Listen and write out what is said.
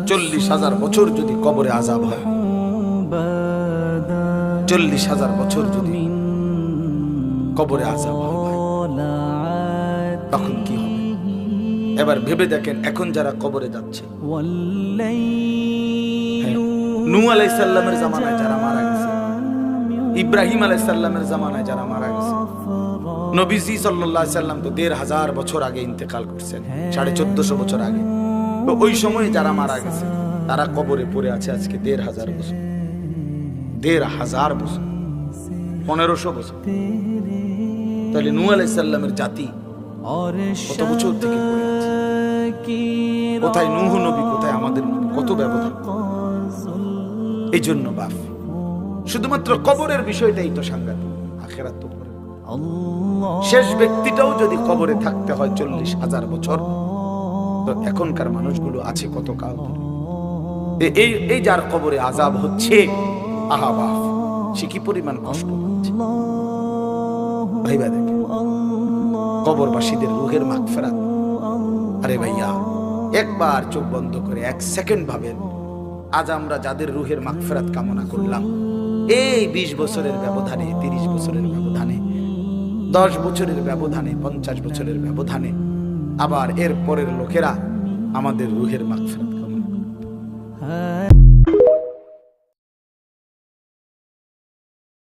চল্লিশ হাজার বছর যদি কবরে আজাব হয়। চল্লিশ হাজার বছর যদি কবরে আজাব হয় তখন কি হবে? এবার ভেবে দেখেন এখন যারা কবরে যাচ্ছে। হ্যাঁ, নূ আলাইসাল্লামের জামানায় যারা মারা গেছে ইব্রাহিম আলাইসাল্লামের জামানায় যারা মারা গেছে নবীজি সাল্লাহ সাল্লাম তো দেড় হাজার বছর আগে ইন্তেকাল করছেন সাড়ে চোদ্দশো বছর আগে। তো ওই সময়ে যারা মারা গেছে, তারা কবরে পড়ে আছে আজকে দেড় হাজার বছর। দেড় হাজার বছর। পনেরোশো বছর। তাহলে নূ আলাইসাল্লামের জাতি কত বছর থেকে কোথায় নূহ নবী, কোথায় আমাদের নবী? কত ব্যবধান? এই জন্য বাপ, শুধুমাত্র কবরের বিষয়টাই তো সাংঘাতিক। আখেরাত তো শেষ ব্যক্তিটাও যদি কবরে থাকতে হয় চল্লিশ হাজার বছর এখনকার মানুষগুলো আছে কত কাল এই এই যার কবরে আজাব হচ্ছে, আহা বাপ সে কি পরিমাণ কষ্ট পাচ্ছে? ভাইবা দেখে কবরবাসীদের রুহের মাগফেরাত। আরে ভাইয়া, একবার চোখ বন্ধ করে এক সেকেন্ড ভাবেন, আজ আমরা যাদের রুহের মাগফেরাত কামনা করলাম, এই বিশ বছরের ব্যবধানে, তিরিশ বছরের ব্যবধানে, দশ বছরের ব্যবধানে, পঞ্চাশ বছরের ব্যবধানে আবার এর পরের লোকেরা আমাদের রুহের মাগফেরাত।